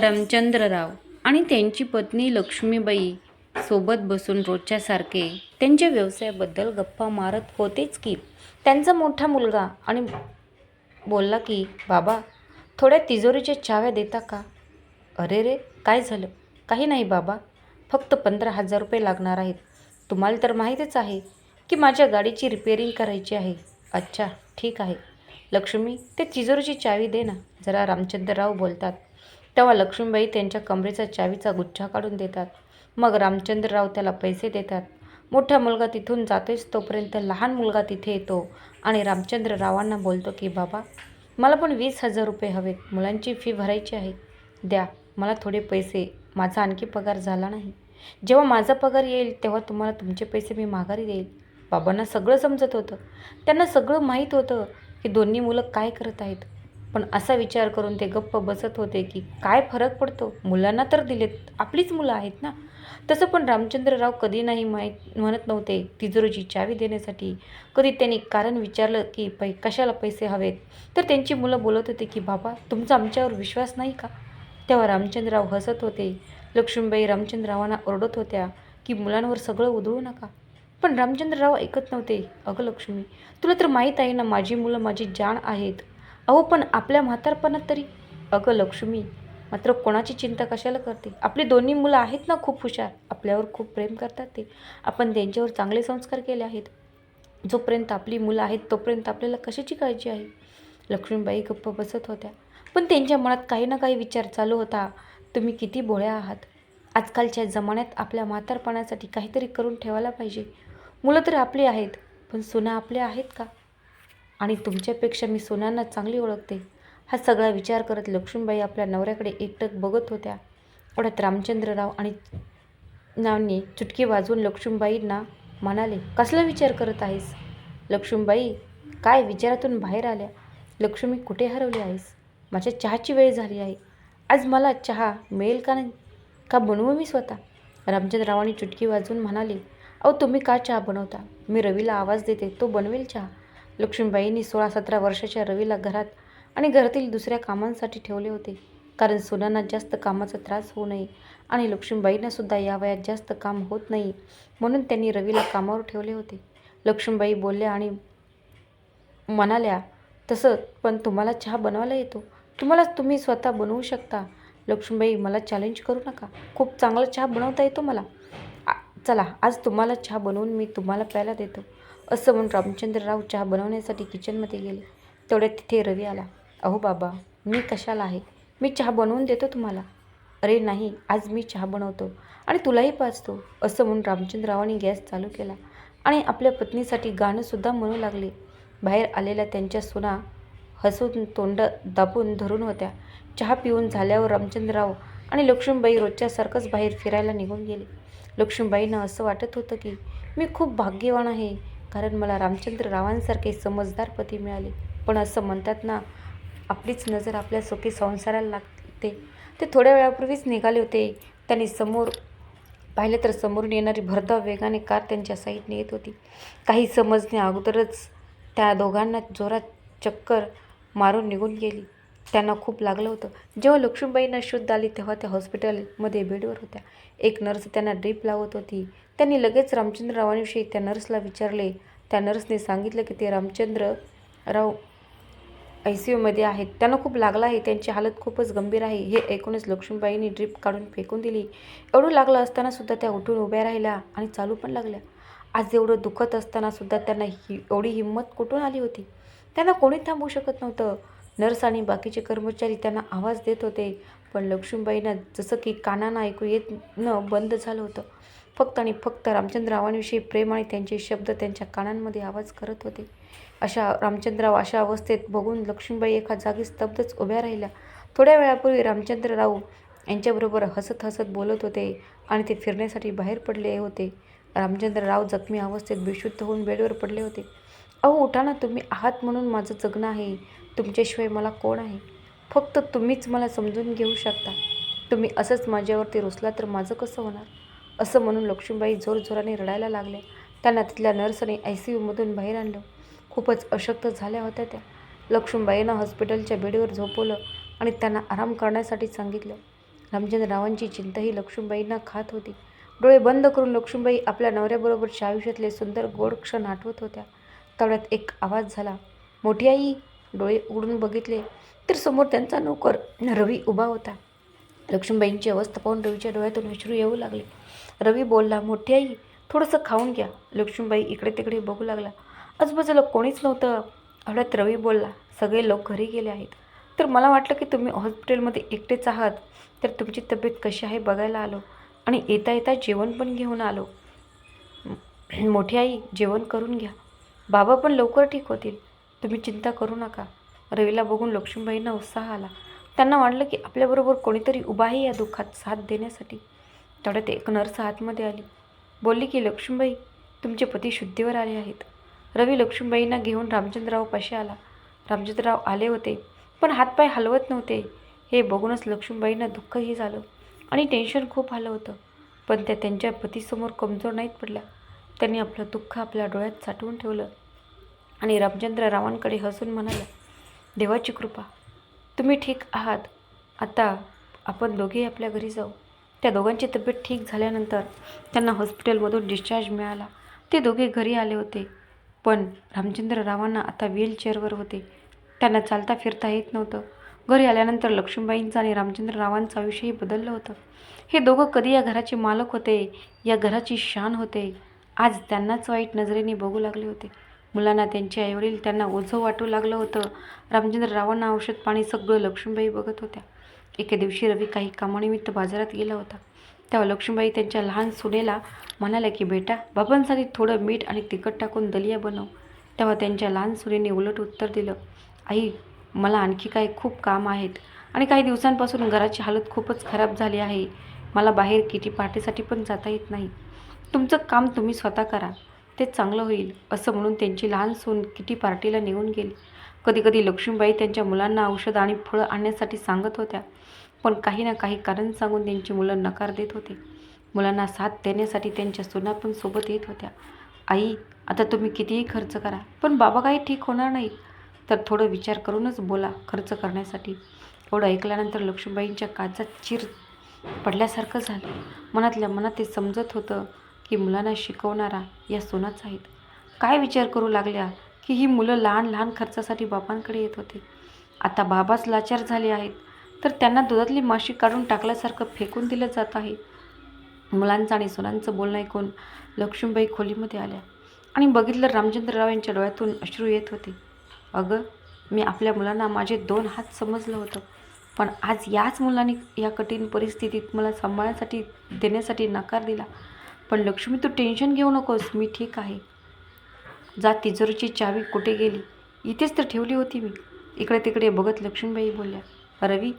रामचंद्रराव आणि त्यांची पत्नी लक्ष्मीबाई सोबत बसून रोजच्यासारखे त्यांच्या व्यवसायाबद्दल गप्पा मारत होतेच की. त्यांचा मोठा मुलगा आणि बोलला की बाबा थोड्या तिजोरीच्या चाव्या देता का? अरे रे काय झालं? काही नाही बाबा फक्त पंधरा हजार रुपये लागणार आहेत. तुम्हाला तर माहीतच आहे की माझ्या गाडीची रिपेअरिंग करायची आहे. अच्छा ठीक आहे. लक्ष्मी ते तिजोरीची चावी दे ना. जरा रामचंद्रराव बोलतात. तेव्हा लक्ष्मीबाई त्यांच्या कमरेचा चावीचा गुच्छा काढून देतात. मग रामचंद्रराव त्याला पैसे देतात. मोठा मुलगा तिथून जातोच तोपर्यंत लहान मुलगा तिथे येतो आणि रामचंद्ररावांना बोलतो की बाबा मला पण वीस हजार रुपये हवेत. मुलांची फी भरायची आहे. द्या मला थोडे पैसे. माझा आणखी पगार झाला नाही. जेव्हा माझा पगार येईल तेव्हा तुम्हाला तुमचे पैसे मी माघारी देईल. बाबांना सगळं समजत होतं. त्यांना सगळं माहीत होतं की दोन्ही मुलं काय करत आहेत. पण असा विचार करून ते गप्प बसत होते की काय फरक पडतो? मुलांना तर दिलेत आपलीच मुलं आहेत ना? तसं पण रामचंद्रराव कधी नाही माहीत म्हणत नव्हते तिजोरीची चावी देण्यासाठी. कधी त्यांनी कारण विचारलं की पै कशाला पैसे हवेत? तर त्यांची मुलं बोलत होते की बाबा तुमचा आमच्यावर विश्वास नाही का? तेव्हा रामचंद्रराव हसत होते. लक्ष्मीबाई रामचंद्ररावांना ओरडत होत्या की मुलांवर सगळं उधळू नका. पण रामचंद्रराव ऐकत नव्हते. अगं लक्ष्मी तुला तर माहीत आहे ना माझी मुलं माझी जाण आहेत. अहो पण आपल्या म्हातारपणात तरी. अगं लक्ष्मी मात्र कोणाची चिंता कशाला करते? आपली दोन्ही मुलं आहेत ना खूप हुशार. आपल्यावर खूप प्रेम करतात ते. आपण त्यांच्यावर चांगले संस्कार केले आहेत. जोपर्यंत आपली मुलं आहेत तोपर्यंत आपल्याला कशाची काळजी आहे? लक्ष्मीबाई गप्प बसत होत्या. पण त्यांच्या मनात काही ना काही विचार चालू होता. तुम्ही किती भोळ्या आहात? आजकालच्या जमान्यात आपल्या म्हातारपणासाठी काहीतरी करून ठेवायला पाहिजे. मुलं तर आपली आहेत पण सुना आपल्या आहेत का? आणि तुमच्यापेक्षा मी सोन्यांना चांगली ओळखते. हा सगळा विचार करत लक्ष्मीबाई आपल्या नवऱ्याकडे एकटक बघत होत्या. एवढ्यात रामचंद्रराव आणि नावनी चुटकी वाजवून लक्ष्मीबाईंना म्हणाले कसला विचार करत आहेस? लक्ष्मीबाई काय विचारातून बाहेर आल्या? लक्ष्मी कुठे हरवली आहेस? माझ्या चहाची वेळ झाली आहे. आज मला चहा मिळेल का नाही? का बनवू मी स्वतः? रामचंद्ररावांनी चुटकी वाजवून म्हणाले अहो तुम्ही का चहा बनवता? मी रवीला आवाज देते तो बनवेल चहा. लक्ष्मीबाईंनी सोळा सतरा वर्षाच्या रवीला घरात आणि घरातील दुसऱ्या कामांसाठी ठेवले होते. कारण सुनांना जास्त कामाचा त्रास होऊ नये आणि लक्ष्मीबाईंना सुद्धा या वयात जास्त काम होत नाही म्हणून त्यांनी रवीला कामावर ठेवले होते. लक्ष्मीबाई बोलल्या आणि म्हणाल्या तसं पण तुम्हाला चहा बनवायला येतो. तुम्हाला तुम्ही स्वतः बनवू शकता. लक्ष्मीबाई मला चॅलेंज करू नका. खूप चांगला चहा बनवता येतो मला. आ- चला आज तुम्हाला चहा बनवून मी तुम्हाला प्यायला देतो. असं म्हणून रामचंद्रराव चहा बनवण्यासाठी किचनमध्ये गेले. तेवढ्यात तिथे रवी आला. अहो बाबा मी कशाला आहे? मी चहा बनवून देतो तुम्हाला. अरे नाही आज मी चहा बनवतो आणि तुलाही पाचतो असं म्हणून रामचंद्ररावांनी गॅस चालू केला आणि आपल्या पत्नीसाठी गाणंसुद्धा म्हणू लागले. बाहेर आलेल्या त्यांच्या सुना हसून तोंड दाबून धरून होत्या. चहा पिऊन झाल्यावर रामचंद्रराव आणि लक्ष्मीबाई रोजच्यासारखंच बाहेर फिरायला निघून गेले. लक्ष्मीबाईंना असं वाटत होतं की मी खूप भाग्यवान आहे. कारण मला रामचंद्ररावांसारखे समजदार पती मिळाले. पण असं म्हणतात ना आपलीच नजर आपल्या सुखी संसाराला लागते. ते थोड्या वेळापूर्वीच निघाले होते. त्यांनी समोर पाहिले तर समोरून येणारी भरधाव वेगाने कार त्यांच्या साईडने येत होती. काही समजण्या अगोदरच त्या दोघांना जोरात चक्कर मारून निघून गेली. त्यांना खूप लागलं होतं. जेव्हा लक्ष्मीबाईंना शुद्ध आली तेव्हा त्या हॉस्पिटलमध्ये बेडवर होत्या. एक नर्स त्यांना ड्रीप लावत होती. त्यांनी लगेच रामचंद्ररावांविषयी त्या नर्सला विचारले. त्या नर्सने सांगितलं की ते रामचंद्रराव आय सी यूमध्ये आहेत. त्यांना खूप लागला आहे. त्यांची हालत खूपच गंभीर आहे. हे ऐकूनच लक्ष्मीबाईंनी ड्रीप काढून फेकून दिली. एवढं लागलं असतानासुद्धा त्या उठून उभ्या राहिल्या आणि चालू पण लागल्या. आज एवढं दुखत असतानासुद्धा त्यांना ही एवढी हिंमत कुठून आली होती? त्यांना कोणी थांबवू शकत नव्हतं. नर्स आणि बाकीचे कर्मचारी त्यांना आवाज देत होते. पण लक्ष्मीबाईंना जसं की कानांना ऐकू येत न बंद झालं होतं. फक्त आणि फक्त रामचंद्ररावांविषयी प्रेम आणि त्यांचे शब्द त्यांच्या कानांमध्ये आवाज करत होते. अशा रामचंद्रराव अशा अवस्थेत बघून लक्ष्मीबाई एका जागी स्तब्धच उभ्या राहिल्या. थोड्या वेळापूर्वी रामचंद्रराव यांच्याबरोबर हसत हसत बोलत होते आणि ते फिरण्यासाठी बाहेर पडले होते. रामचंद्रराव जखमी अवस्थेत बेशुद्ध होऊन बेडवर पडले होते. अहो उठा ना तुम्ही. आहात म्हणून माझं जगणं आहे. तुमच्याशिवाय मला कोण आहे? फक्त तुम्हीच मला समजून घेऊ शकता. तुम्ही असंच माझ्यावरती रुसला तर माझं कसं होणार? असं म्हणून लक्ष्मीबाई जोरजोराने रडायला लागल्या. त्यांना तिथल्या नर्सने आय सी यूमधून बाहेर आणलं. खूपच अशक्त झाल्या होत्या त्या. लक्ष्मीबाईंना हॉस्पिटलच्या बेडवर झोपवलं आणि त्यांना आराम करण्यासाठी सांगितलं. रामचंद्ररावांची चिंता ही लक्ष्मीबाईंना खात होती. डोळे बंद करून लक्ष्मीबाई आपल्या नवऱ्याबरोबरच्या आयुष्यातले सुंदर गोड क्षण आठवत होत्या. तेवढ्यात एक आवाज झाला. मोठी आई डोळे उघडून बघितले तर समोर त्यांचा नोकर रवी उभा होता. लक्ष्मीबाईंची अवस्था पाहून रवीच्या डोळ्यातून विश्रू येऊ लागले. रवी बोलला मोठी आई थोडंसं खाऊन घ्या. लक्ष्मीबाई इकडे तिकडे बघू लागला. आजूबाजूला कोणीच नव्हतं. एवढ्यात रवी बोलला सगळे लोक घरी गेले आहेत. तर मला वाटलं की तुम्ही हॉस्पिटलमध्ये एकटेच आहात. तर तुमची तब्येत कशी आहे बघायला आलो आणि येता येता जेवण पण घेऊन आलो. मोठी आई जेवण करून घ्या. बाबा पण लवकर ठीक होतील. तुम्ही चिंता करू नका. रवीला बघून लक्ष्मीबाईंना उत्साह आला. त्यांना वाटलं की आपल्याबरोबर कोणीतरी उभा आहे या दुःखात साथ देण्यासाठी. तेवढ्यात एक नर्स आतमध्ये आली. बोलली की लक्ष्मीबाई तुमचे पती शुद्धीवर आले आहेत. रवी लक्ष्मीबाईंना घेऊन रामचंद्रराव पाशी आला. रामचंद्रराव आले होते पण हातपाय हलवत नव्हते. हे बघूनच लक्ष्मीबाईंना दुःखही झालं आणि टेन्शन खूप आलं होतं. पण त्या त्यांच्या पतीसमोर कमजोर नाहीत पडल्या. त्यांनी आपलं दुःख आपल्या डोळ्यात साठवून ठेवलं. आणि रामचंद्र रावांकडे हसून म्हणाला देवाची कृपा तुम्ही ठीक आहात. आता आपण दोघेही आपल्या घरी जाऊ. त्या दोघांची तब्येत ठीक झाल्यानंतर त्यांना हॉस्पिटलमधून डिस्चार्ज मिळाला. ते दोघे घरी आले होते पण रामचंद्र रावांना आता व्हीलचेअरवर होते. त्यांना चालता फिरता येत नव्हतं. घरी आल्यानंतर लक्ष्मीबाईंचं आणि रामचंद्र रावांचं आयुष्यही बदललं होतं. हे दोघं कधी या घराचे मालक होते या घराची शान होते? आज त्यांनाच वाईट नजरेने बघू लागले होते. मुलांना त्यांचे आईवडील त्यांना ओझं वाटू लागलं होतं. रामचंद्र रावांना औषध पाणी सगळं लक्ष्मीबाई बघत होत्या. एके दिवशी रवी काही कामानिमित्त बाजारात गेला होता. तेव्हा लक्ष्मीबाई त्यांच्या लहान सुनेला म्हणाल्या की बेटा बाबांसाठी थोडं मीठ आणि तिखट टाकून दलिया बनव. तेव्हा त्यांच्या लहान सुनेने उलट उत्तर दिलं आई मला आणखी काही खूप काम आहेत आणि काही दिवसांपासून घराची हालत खूपच खराब झाली आहे. मला बाहेर किटी पार्टीसाठी पण जाता येत नाही. तुमचं काम तुम्ही स्वतः करा. ते चांगलं होईल असं म्हणून त्यांची लहान सून किटी पार्टीला निघून गेली. कधीकधी लक्ष्मीबाई त्यांच्या मुलांना औषधं आणि फळं आणण्यासाठी सांगत होत्या पण काही ना काही कारण सांगून त्यांची मुलं नकार देत होते. मुलांना साथ देण्यासाठी त्यांच्या सुना पण सोबत येत होत्या. आई आता तुम्ही कितीही खर्च करा पण बाबा काही ठीक होणार नाही. तर थोडं विचार करूनच बोला खर्च करण्यासाठी. एवढं ऐकल्यानंतर लक्ष्मीबाईंच्या काचात चिर पडल्यासारखं झालं. मनातल्या मनात ते समजत होतं की मुलांना शिकवणारा या सोनाच आहेत. काय विचार करू लागल्या की ही मुलं लहान लहान खर्चासाठी बाबांकडे येत होते. आता बाबाच लाचार झाले आहेत. तर त्यांना दुधातली माशी काढून टाकल्यासारखं फेकून दिलं जात आहे. मुलांचं आणि सोनांचं बोलणं ऐकून लक्ष्मीबाई खोलीमध्ये आल्या आणि बघितलं रामचंद्रराव यांच्या डोळ्यातून अश्रू येत होते. अगं मी आपल्या मुलांना माझे दोन हात समजलं होतं. पण आज याच मुलांनी या कठीण परिस्थितीत मला सांभाळण्यासाठी देण्यासाठी नकार दिला. पण लक्ष्मी तू टेन्शन घेऊ नकोस. मी ठीक आहे. जा तिजोरीची चावी कुठे गेली? इथेच तर ठेवली होती मी. इकडे तिकडे बघत लक्ष्मीबाई बोलल्या रवी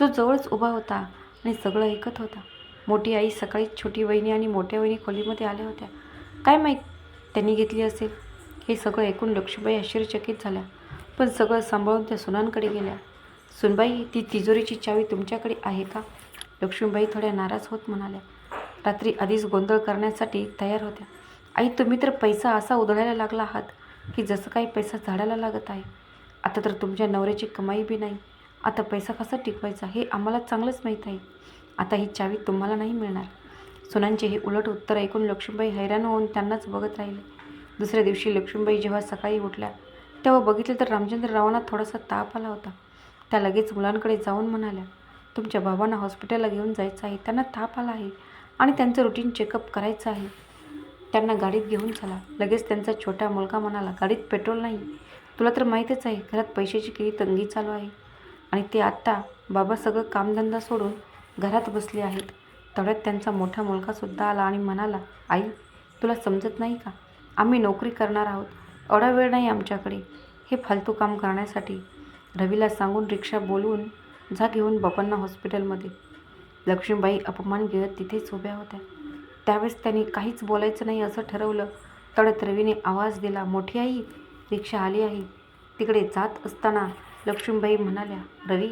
जो जवळच उभा होता आणि सगळं ऐकत होता. मोठी आई सकाळीच छोटी वहिनी आणि मोठ्या वहिनी खोलीमध्ये आल्या होत्या. काय माहीत त्यांनी घेतली असेल. हे सगळं ऐकून लक्ष्मीबाई आश्चर्यचकित झाल्या पण सगळं सांभाळून त्या सुनांकडे गेल्या. सुनबाई ती तिजोरीची चावी तुमच्याकडे आहे का? लक्ष्मीबाई थोड्या नाराज होत म्हणाल्या रात्री आधीच गोंधळ करण्यासाठी तयार होत्या. आई तुम्ही तर पैसा असा उधळायला लागला आहात की जसं काही पैसा झाडायला लागत आहे. आता तर तुमच्या नवऱ्याची कमाई बी नाही. आता पैसा कसा टिकवायचा हे आम्हाला चांगलंच माहीत आहे. आता ही चावी तुम्हाला नाही मिळणार. सुनांचे हे उलट उत्तर ऐकून लक्ष्मीबाई हैराण होऊन त्यांनाच बघत राहिले. दुसऱ्या दिवशी लक्ष्मीबाई जेव्हा सकाळी उठल्या तेव्हा बघितलं तर रामचंद्र रावांना थोडासा ताप आला होता. त्या लगेच मुलांकडे जाऊन म्हणाल्या तुमच्या बाबांना हॉस्पिटलला घेऊन जायचं आहे त्यांना ताप आला आहे. आणि त्यांचं रुटीन चेकअप करायचं आहे. त्यांना गाडीत घेऊन चला. लगेच त्यांचा छोटा मुलगा म्हणाला गाडीत पेट्रोल नाही. तुला तर माहीतच आहे घरात पैशाची किती तंगी चालू आहे. आणि ते आत्ता बाबा सगळं कामधंदा सोडून घरात बसले आहेत. तेवढ्यात त्यांचा मोठा मुलगासुद्धा आला आणि म्हणाला आई तुला समजत नाही का? आम्ही नोकरी करणार आहोत. एवढा वेळ नाही आमच्याकडे. हे फालतू काम करण्यासाठी. रवीला सांगून रिक्षा बोलवून जा घेऊन बाबांना हॉस्पिटलमध्ये लक्ष्मीबाई अपमान गिळत तिथेच उभ्या होत्या. त्यावेळेस त्यांनी काहीच बोलायचं नाही असं ठरवलं. तेवढ्यात रवीने आवाज दिला मोठी आई रिक्षा आली आहे. तिकडे जात असताना लक्ष्मीबाई म्हणाल्या रवी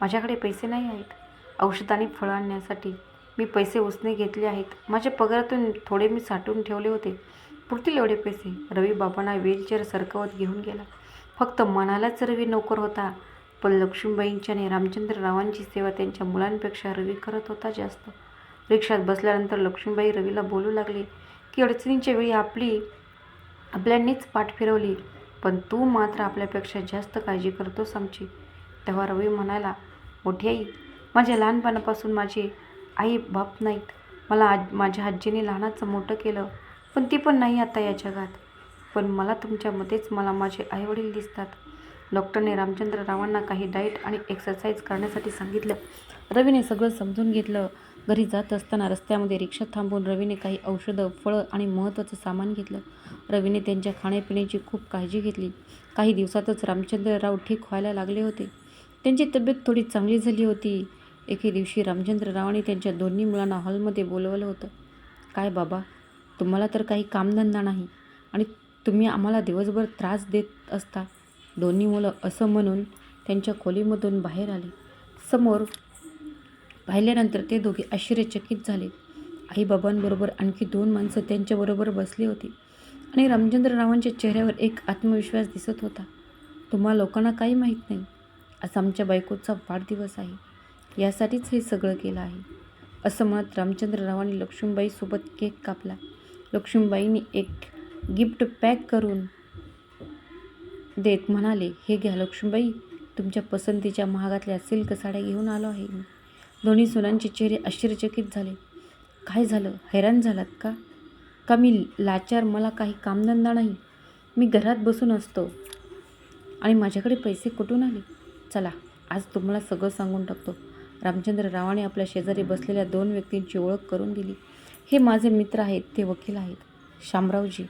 माझ्याकडे पैसे नाही आहेत. औषधाने फळं आणण्यासाठी मी पैसे उसने घेतले आहेत. माझ्या पगारातून थोडे मी साठवून ठेवले होते. पुरतील एवढे पैसे. रवी बाबांना व्हीलचेअर सरकवत घेऊन गेला. फक्त मनालाच रवी नोकर होता. पण लक्ष्मीबाईंच्या आणि रामचंद्ररावांची सेवा त्यांच्या मुलांपेक्षा रवी करत होता जास्त. रिक्षात बसल्यानंतर लक्ष्मीबाई रवीला बोलू लागली की अडचणीच्या वेळी आपली आपल्यांनीच पाठ फिरवली पण तू मात्र आपल्यापेक्षा जास्त काळजी करतोस आमची. तेव्हा रवी म्हणाला मोठी आई माझ्या लहानपणापासून माझे आई बाप नाहीत. मला आज माझ्या आजीने लहानाचं मोठं केलं पण ती पण नाही आता या जगात पण मला तुमच्यामध्येच मला माझे आईवडील दिसतात. डॉक्टरने रामचंद्र रावांना काही डाएट आणि एक्सरसाइज करण्यासाठी सांगितलं. रवीने सगळं समजून घेतलं. घरी जात असताना रस्त्यामध्ये रिक्षा थांबून रवीने काही औषधं फळं आणि महत्त्वाचं सामान घेतलं. रवीने त्यांच्या खाण्यापिण्याची खूप काळजी घेतली. काही दिवसातच रामचंद्रराव ठीक व्हायला लागले होते. त्यांची तब्येत थोडी चांगली झाली होती. एके दिवशी रामचंद्ररावांनी त्यांच्या दोन्ही मुलांना हॉलमध्ये बोलवलं होतं. काय बाबा तुम्हाला तर काही कामधंदा नाही आणि तुम्ही आम्हाला दिवसभर त्रास देत असता. दोन्ही मुलं असं म्हणून त्यांच्या खोलीमधून बाहेर आले. समोर पाहिल्यानंतर ते दोघे आश्चर्यचकित झाले. आईबाबांबरोबर आणखी दोन माणसं त्यांच्याबरोबर बसली होती आणि रामचंद्ररावांच्या चेहऱ्यावर एक आत्मविश्वास दिसत होता. तुम्हा लोकांना काही माहीत नाही. आज आमच्या बायकोचा वाढदिवस आहे. यासाठीच हे सगळं केलं आहे. असं म्हणत रामचंद्ररावांनी लक्ष्मीबाईसोबत केक कापला. लक्ष्मीबाईंनी एक गिफ्ट पॅक करून देत म्हणाले हे घ्या लक्ष्मीबाई तुमच्या पसंतीच्या महागातल्या सिल्क साड्या घेऊन आलो आहे मी. दोन्ही सुनांचे चेहरे आश्चर्यचकित झाले. काय झालं? हैराण झालात का? का मी लाचार? मला काही कामधंदा नाही. मी घरात बसून असतो आणि माझ्याकडे पैसे कुठून आले? चला आज तुम्हाला सगळं सांगून टाकतो. रामचंद्र रावाने आपल्या शेजारी बसलेल्या दोन व्यक्तींची ओळख करून दिली. हे माझे मित्र आहेत ते वकील आहेत. शामरावजी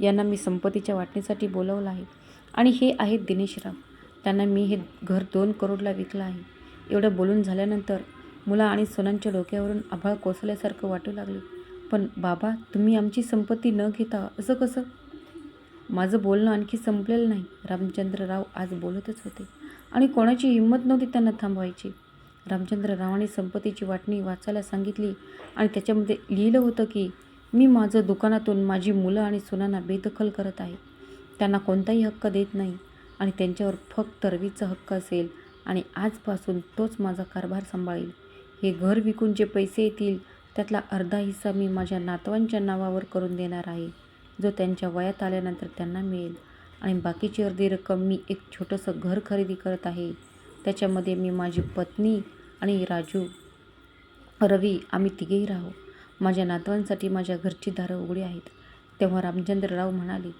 यांना मी संपत्तीच्या वाटणीसाठी बोलवलं आहे. आणि हे आहेत दिनेशराव त्यांना मी हे घर दोन करोडला विकलं आहे. एवढं बोलून झाल्यानंतर मुला आणि सोनांच्या डोक्यावरून आभाळ कोसळल्यासारखं वाटू लागले. पण बाबा तुम्ही आमची संपत्ती न घेता असं कसं? माझं बोलणं आणखी संपलेलं नाही. रामचंद्रराव आज बोलतच होते. आणि कोणाची हिंमत नव्हती त्यांना थांबवायची. रामचंद्ररावाने संपत्तीची वाटणी वाचायला सांगितली आणि त्याच्यामध्ये लिहिलं होतं की मी माझं दुकानातून माझी मुलं आणि सुनांना बेदखल करत आहे. त्यांना कोणताही हक्क देत नाही आणि त्यांच्यावर फक्त रवीचा हक्क असेल आणि आजपासून तोच माझा कारभार सांभाळेल. हे घर विकून जे पैसे येतील त्यातला अर्धा हिस्सा मी माझ्या नातवांच्या नावावर करून देणार आहे. जो त्यांच्या वयात आल्यानंतर त्यांना मिळेल. आणि बाकीची अर्धी रक्कम मी एक छोटंसं घर खरेदी करत आहे. त्याच्यामध्ये मी माझी पत्नी आणि राजू रवी आम्ही तिघेही राहू. माझ्या नातवांसाठी माझ्या घरची दारं उघडी आहेत. तेव्हा रामचंद्रराव म्हणाले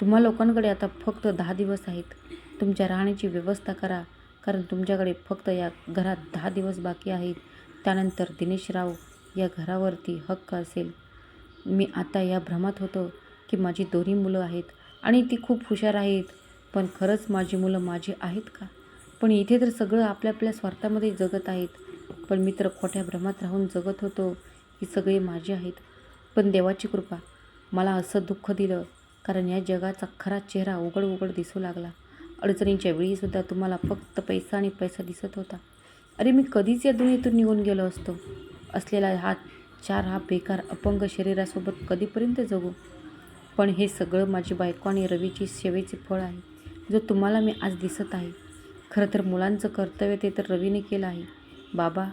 तुम्हा लोकांकडे आता फक्त दहा दिवस आहेत. तुमच्या राहण्याची व्यवस्था करा कारण तुमच्याकडे फक्त या घरात दहा दिवस बाकी आहेत. त्यानंतर दिनेशराव या घरावरती हक्क असेल. मी आता या भ्रमात होतो की माझी दोन्ही मुलं आहेत आणि ती खूप हुशार आहेत. पण खरंच माझी मुलं माझी आहेत का? पण इथे तर सगळं आपल्या आपल्या स्वार्थामध्ये जगत आहेत. पण मी तर खोट्या भ्रमात राहून जगत होतो की सगळे माझे आहेत. पण देवाची कृपा मला असं दुःख दिलं कारण या जगाचा खरा चेहरा उघड उघड दिसू लागला. अडचणीच्या वेळीसुद्धा तुम्हाला फक्त पैसा आणि पैसा दिसत होता. अरे मी कधीच या दुनियेतून निघून गेलो असतो. असलेला हा चार हा बेकार अपंग शरीरासोबत कधीपर्यंत जगू? पण हे सगळं माझी बायको आणि रवीची सेवेचे फळ आहे जो तुम्हाला मी आज दिसत आहे. खरं तर मुलांचं कर्तव्य ते तर रवीने केलं आहे. बाबा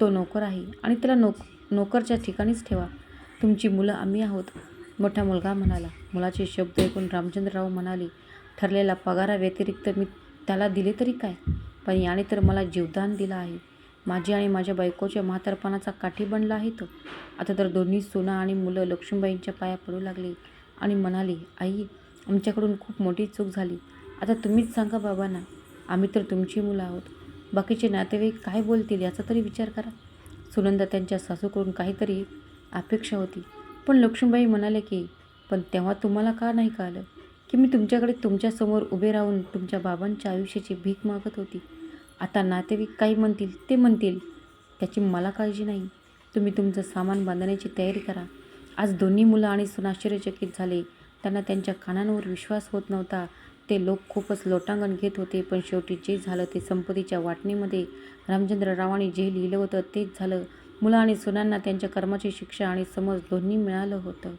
तो नोकर आहे आणि त्याला नोक नोकरच्या ठिकाणीच ठेवा. तुमची मुलं आम्ही आहोत मोठा मुलगा म्हणाला. मुलाचे शब्द ऐकून रामचंद्रराव म्हणाले ठरलेला पगाराव्यतिरिक्त मी त्याला दिले तरी काय? पण याने तर मला जीवदान दिलं आहे. माझी आणि माझ्या बायकोच्या म्हातारपणाचा काठी बनला आहे तो. आता तर दोन्ही सोना आणि मुलं लक्ष्मीबाईंच्या पाया पडू लागली आणि म्हणाली आई आमच्याकडून खूप मोठी चूक झाली. आता तुम्हीच सांगा बाबांना. आम्ही तर तुमची मुलं आहोत. बाकीचे नातेवाईक काय बोलतील याचा तरी विचार करा. सुनंदा त्यांच्या सासूकडून काहीतरी अपेक्षा होती. पण लक्ष्मीबाई म्हणाले की पण तेव्हा तुम्हाला का नाही कळलं? की मी तुमच्याकडे तुमच्यासमोर उभे राहून तुमच्या बाबांच्या आयुष्याची भीक मागत होती. आता नातेवाईक काही म्हणतील ते म्हणतील. त्याची मला काळजी नाही. तुम्ही तुमचं सामान बांधण्याची तयारी करा. आज दोन्ही मुलं आणि सून आश्चर्यचकित झाले. त्यांना त्यांच्या कानांवर विश्वास होत नव्हता. ते लोक खूपच लोटांगण घेत होते पण शेवटी जे झालं ते संपत्तीच्या वाटणीमध्ये रामचंद्र रावाने जे लिहिलं होतं तेच झालं. मुलं आणि सुनांना त्यांच्या कर्माची शिक्षा आणि समज दोन्ही मिळालं होतं.